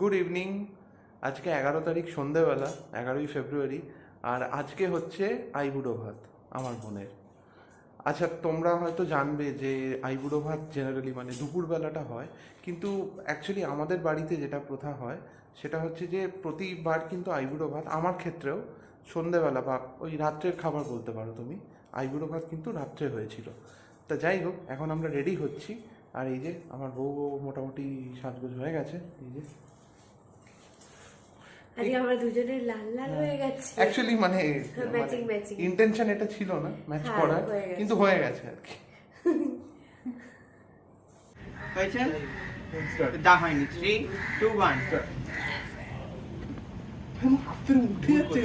Good evening আজকে এগারো তারিখ সন্ধেবেলা, এগারোই ফেব্রুয়ারি আর আজকে হচ্ছে আইবুড়ো ভাত, আমার বোনের। আচ্ছা তোমরা হয়তো জানবে যে আইবুড়ো ভাত জেনারেলি মানে দুপুরবেলাটা হয়, কিন্তু অ্যাকচুয়ালি আমাদের বাড়িতে যেটা প্রথা হয়, সেটা হচ্ছে যে প্রতিবার কিন্তু আইবুড়ো ভাত আমার ক্ষেত্রেও সন্ধেবেলা বা ওই রাত্রের খাবার বলতে পারো তুমি, আইবুড়ো ভাত কিন্তু রাত্রে হয়েছিল। তা যাই হোক, এখন আমরা রেডি হচ্ছি। আর এই যে আমার বউ মোটামুটি সাজগোজ হয়ে গেছে, এই যে। আজকে আমরা দুজনে লাল লাল হয়ে গেছে অ্যাকচুয়ালি মানে Matching, matching. ইন্টেনশন এটা ছিল না ম্যাচ হ্যাঁ, করার হয়ে গেছে। কিন্তু হয়ে গেছে আর কি হয়েছে দা হয়নি থ্রি টু ওয়ান হাতে উঠে যাচ্ছে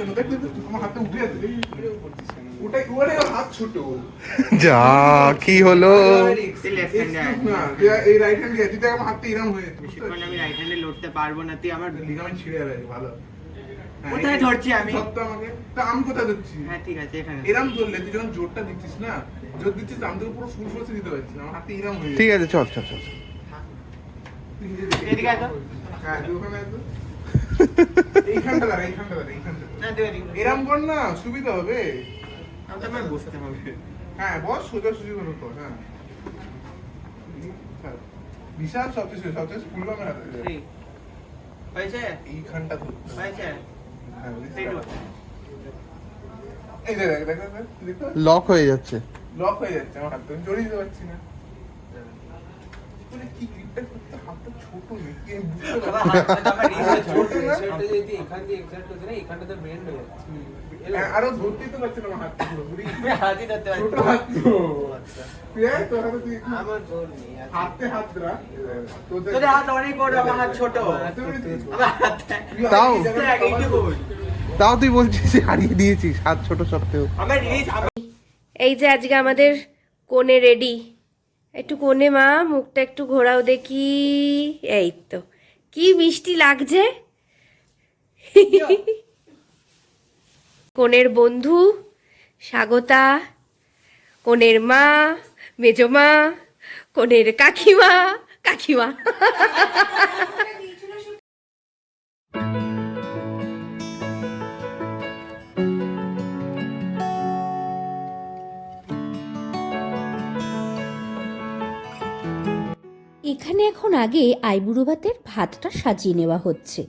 আমার হাতে উঠে যাচ্ছে যা কি হলো হয়ে যাচ্ছে বুঝতে বেশিক্ষণ আমি রাইট হ্যান্ডে লড়তে পারব না তুই আমার ছিঁড়ে যাবে ভালো হ্যাঁ, কোথায় ধরছি আমি? আমাকে তা আমি কোথায় ধরছি হ্যাঁ ঠিক আছে এখানে এরম ধরলে তুই যখন জোরটা দিচ্ছিস না জোর দিচ্ছিস আমি তোকে পুরো ফুল ফোর্সে দিতে পারছি আমার হাতে এরম হয়ে ঠিক আছে চল চল চল। এদিকে আয় তো। হ্যাঁ ওখানে আয় তো। এইখানটা দাঁড়া এইখানটা দাঁড়া এইখানটা দাঁড়া। না তুই এদিকে। এরম কর না সুবিধা হবে আমার বসতে হবে। হ্যাঁ বস সোজা সুজি করে কর হ্যাঁ। বিশাল সবচেয়ে সবচেয়ে ফুল আমার হয়েছে? এইখানটা ধরতে হয়েছে? হ্যাঁ, এই দেখ। দেখ দেখ, লক হয়ে যাচ্ছে। লক হয়ে যাচ্ছে আমার হাতটা আমি জড়িয়ে দিতে পারছি না। মানে কি গ্রিপটা করতে হাতটা ছোট নাকি আমি বুঝতে পারছি না। হ্যাঁ, আরও ধরতেই তো পারছি না আমার হাতটা পুরোপুরি ছোট হাত তো। তোর হাতে তুই আমার জোর নেই হাতে হাত রাখ। তোদের তোদের হাত অনেক বড় আমার হাত ছোট। তাও? তাও তুই বলছিস হারিয়ে দিয়েছিস হাত ছোট সত্ত্বেও। এই যে আজকে আমাদের কোণে রেডি একটু কোণে মা মুখটা একটু ঘোরাও দেখি। এই তো। কি মিষ্টি লাগছে? কোণের বন্ধু, স্বাগতা, কনের মা, মেজমা, কনের কাকিমা কাকিমা। এখানে এখন আগে আইবুড়ো ভাতের ভাতটা সাজিয়ে নেওয়া হচ্ছে।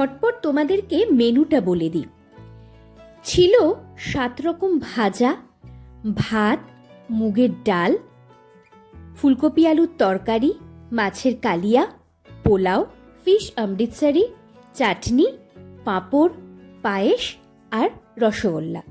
ঝটপট তোমাদেরকে মেনুটা বলে দিই। ছিল সাত রকম ভাজা, ভাত, মুগের ডাল, ফুলকপি আলুর তরকারি, মাছের কালিয়া, পোলাও, ফিশ অমৃতসারি, চাটনি, পাঁপড়, পায়েস আর রসগোল্লা।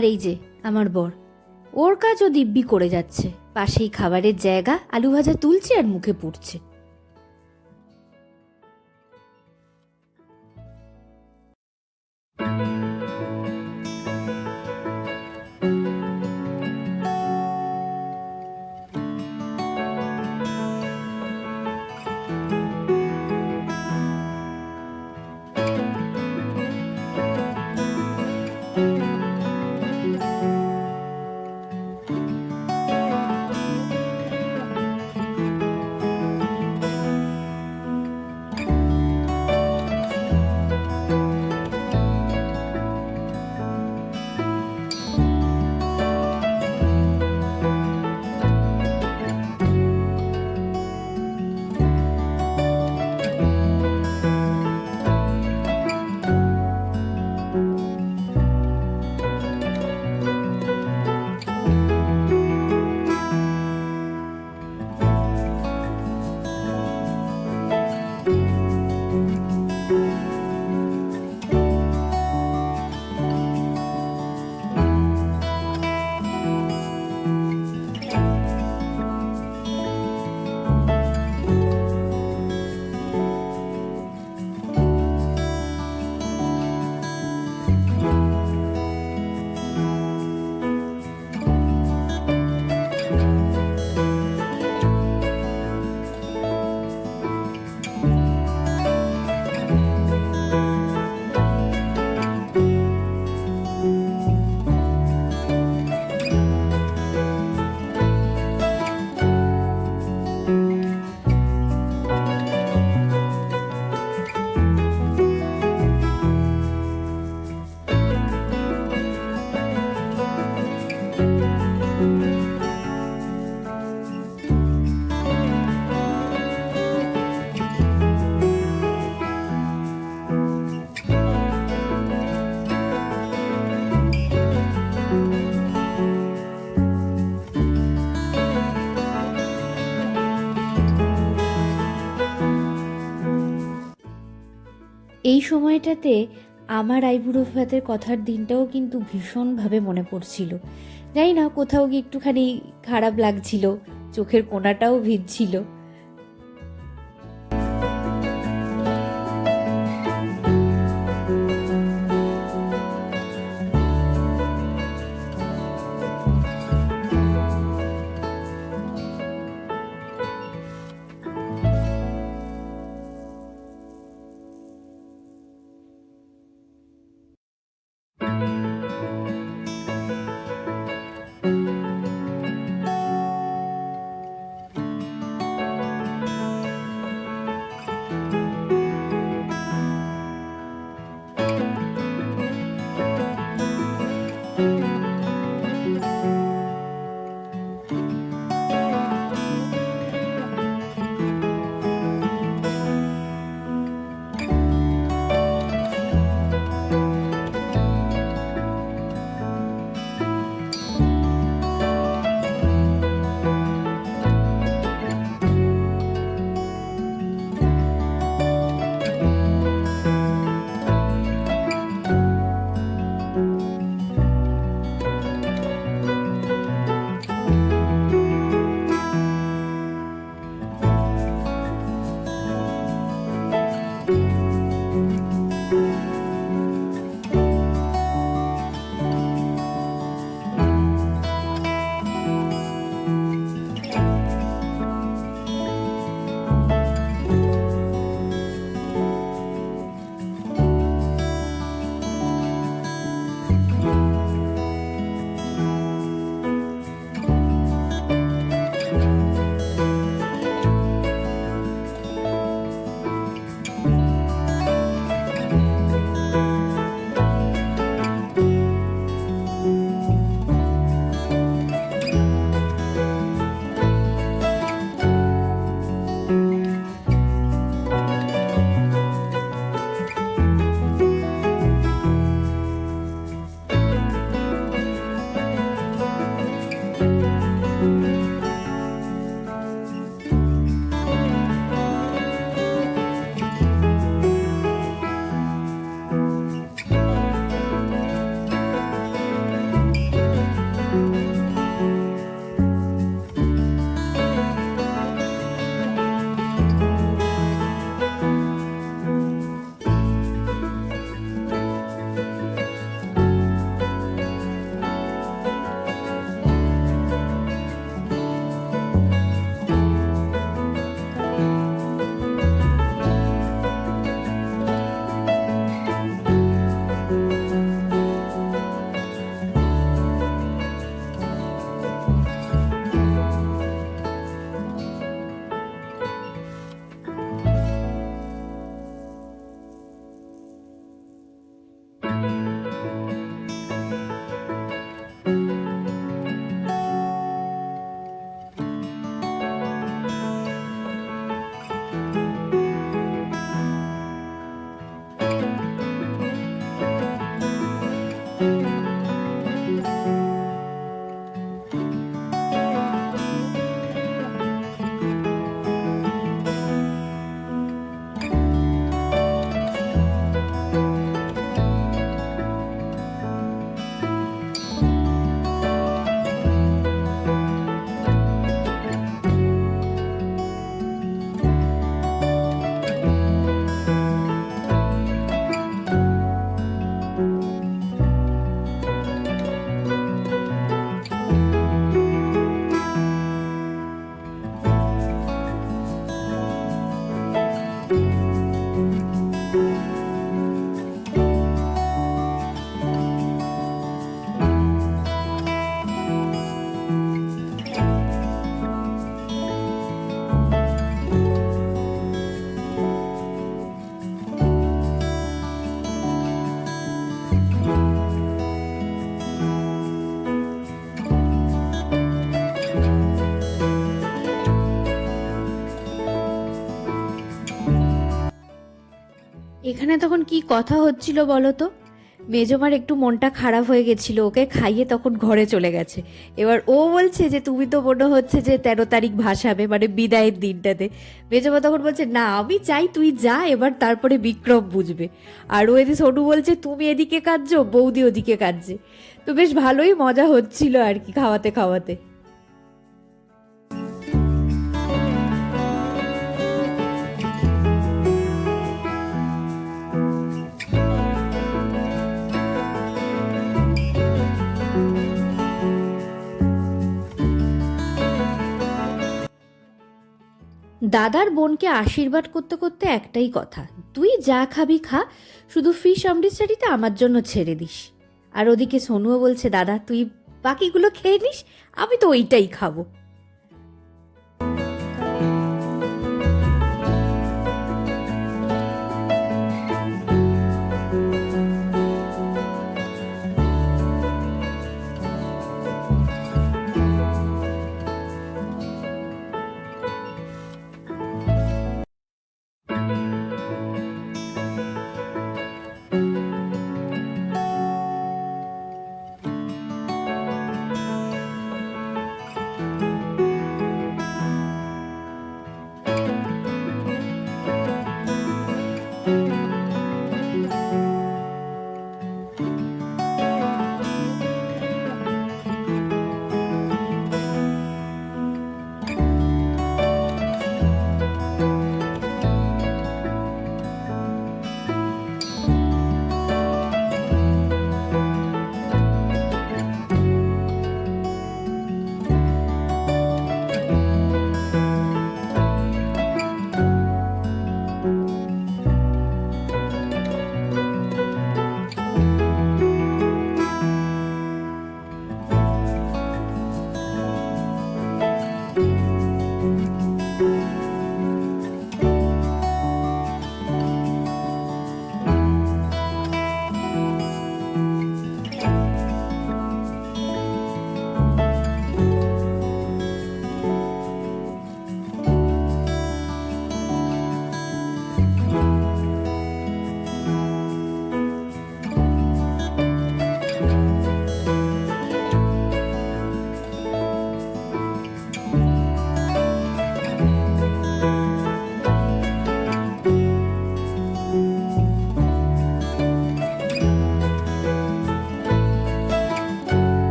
আর এই যে, আমার বর। ওর কাজও দিব্যি করে যাচ্ছে। পাশেই খাবারের জায়গা আলু ভাজা তুলছে আর মুখে পুড়ছে। সময়টাতে আমার আইবুড়ো ভাতের কথার দিনটাও কিন্তু ভীষণভাবে মনে পড়ছিল। জানি না, কোথাও গিয়ে একটুখানি খারাপ লাগছিল, চোখের কোনাটাও ভিজছিল। এখানে তখন কি কথা হচ্ছিল বলো তো? মেজমার একটু মনটা খারাপ হয়ে গেছিল, ওকে খাইয়ে তখন ঘরে চলে গেছে। এবার ও বলছে যে, তুমি তো মনে হচ্ছে যে তেরো তারিখ ভাসাবে মানে বিদায়ের দিনটাতে। মেজমা তখন বলছে, না, আমি চাই তুই যা, এবার তারপরে বিক্রম বুঝবে। আর ও এদিকে সোনু বলছে, তুমি এদিকে কাঁদছো, বৌদি ওদিকে কাঁদছে। তো বেশ ভালোই মজা হচ্ছিল আর কি খাওয়াতে খাওয়াতে। দাদার বোনকে আশীর্বাদ করতে করতে একটাই কথা, তুই যা খাবি খা, শুধু ফিশ অমৃতসারিটা আমার জন্য ছেড়ে দিস। আর ওদিকে সোনুও বলছে, দাদা, তুই বাকিগুলো খেয়ে নিস, আমি তো ওইটাই খাব।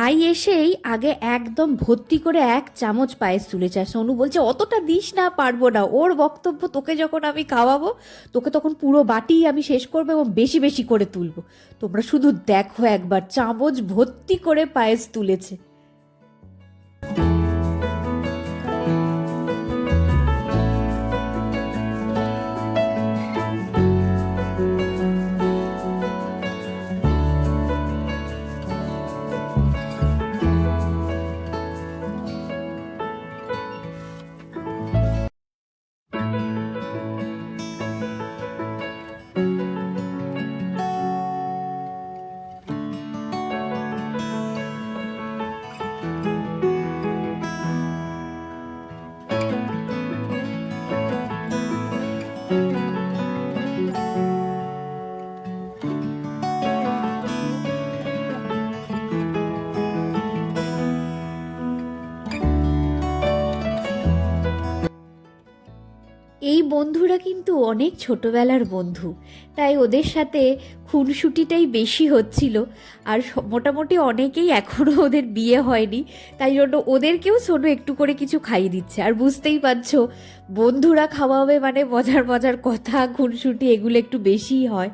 ভাই এসেই আগে একদম ভর্তি করে এক চামচ পায়েস তুলেছে সোনু বলছে, অতটা দিস না, পারব না। ওর বক্তব্য তোকে যখন আমি খাওয়াবো, তোকে তখন পুরো বাটি আমি শেষ করব এবং বেশি বেশি করে তুলবো। তোমরা শুধু দেখো একবার, চামচ ভর্তি করে পায়েস তুলেছে। বন্ধুরা কিন্তু অনেক ছোটবেলার বন্ধু। তাই ওদের সাথে খুনসুটিটাই বেশি হচ্ছিল। আর মোটামুটি অনেকেই এখনও ওদের বিয়ে হয়নি। তাই জন্য ওদেরকেও সোনু একটু করে কিছু খাইয়ে দিচ্ছে। আর বুঝতেই পারছ, বন্ধুরা খাওয়াবে মানে মজার মজার কথা, খুনসুটি এগুলো একটু বেশিই হয়।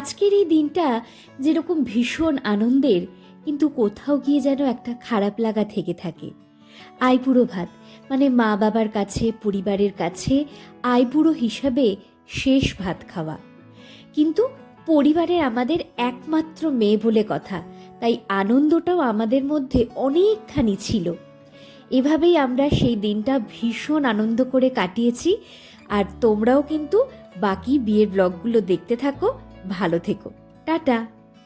আজকের এই দিনটা যেরকম ভীষণ আনন্দের, কিন্তু কোথাও গিয়ে যেন একটা খারাপ লাগা থেকে থাকে। আইবুড়ো ভাত মানে মা বাবার কাছে, পরিবারের কাছে আইবুড়ো হিসাবে শেষ ভাত খাওয়া। কিন্তু পরিবারের আমাদের একমাত্র মেয়ে বলে কথা, তাই আনন্দটাও আমাদের মধ্যে অনেকখানি ছিল। এভাবেই আমরা সেই দিনটা ভীষণ আনন্দ করে কাটিয়েছি, আর তোমরাও কিন্তু বাকি বিয়ের ব্লগগুলো দেখতে থাকো। ভালো থেকো। টাটা।